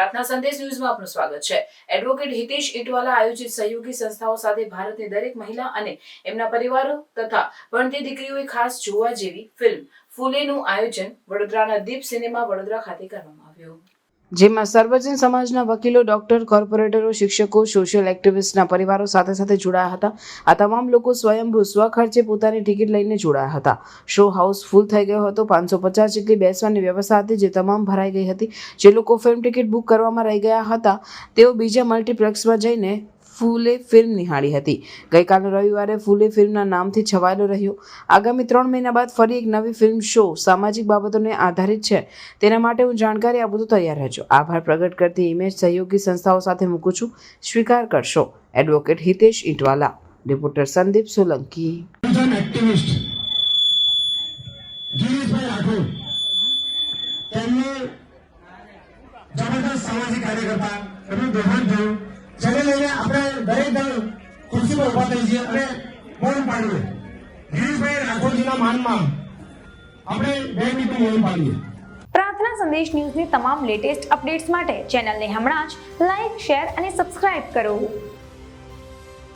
પ્રાર્થના સંદેશ ન્યૂઝમાં આપનું સ્વાગત છે. એડવોકેટ હિતેશ ઇટવાલા આયોજિત સહયોગી સંસ્થાઓ સાથે ભારતની દરેક મહિલા અને એમના પરિવારો તથા ભણતી દીકરીઓએ ખાસ જોવા જેવી ફિલ્મ ફૂલેનું આયોજન વડોદરાના દીપ સિનેમા વડોદરા ખાતે કરવામાં આવ્યું. જેમાં સર્વજન સમાજના વકીલો, ડોક્ટર, કોર્પોરેટરો, શિક્ષકો સોશિયલ એક્ટિવિસ્ટના પરિવારો સાથે સાથે જોડાયા હતા. આ તમામ લોકો સ્વયંભૂ સ્વખર્ચે પોતાની ટિકિટ લઈને જોડાયા હતા. શો હાઉસ ફૂલ થઈ ગયો હતો. પાંચસો પચાસ જેટલી બેસવાની વ્યવસ્થા હતી જે તમામ ભરાઈ ગઈ હતી. જે લોકો ફિલ્મ ટિકિટ બુક કરવામાં રહી ગયા હતા, તેઓ બીજા મલ્ટીપ્લેક્સમાં જઈને ફૂલે ફિલ્મ નિહાળી હતી. ગઈકાલે રવિવારે ફૂલે ફિલ્મના નામથી છવાયેલો રહ્યો. આગામી ત્રણ મહિના બાદ ફરી એક નવી ફિલ્મ શો સામાજિક બાબતોને આધારિત છે. તેના માટે હું જાણકારી આપું તો તૈયાર રહેજો. આભાર પ્રગટ કરતી ઇમેજ સહયોગી સંસ્થાઓ સાથે મૂકું છું. સ્વીકાર કરશો. એડવોકેટ હિતેશ ઇટવાલા. રિપોર્ટર સંદીપ સોલંકી. જબરદસ્ત સામાજિક કાર્યકર્તા એમનું દોહન થયું. જેને લઈને આપણે દરેક દળ ખુરશી પર ઊભા થઈ છીએ અને મૌન પાડીએ. ગિરીશભાઈ રાઠોડજીના માનમાં આપણે બે મિનિટ મૌન પાડીએ. પ્રાર્થના સંદેશ ન્યૂઝની તમામ લેટેસ્ટ અપડેટ્સ માટે ચેનલને હમણાં જ લાઇક શેર અને સબસ્ક્રાઇબ કરો.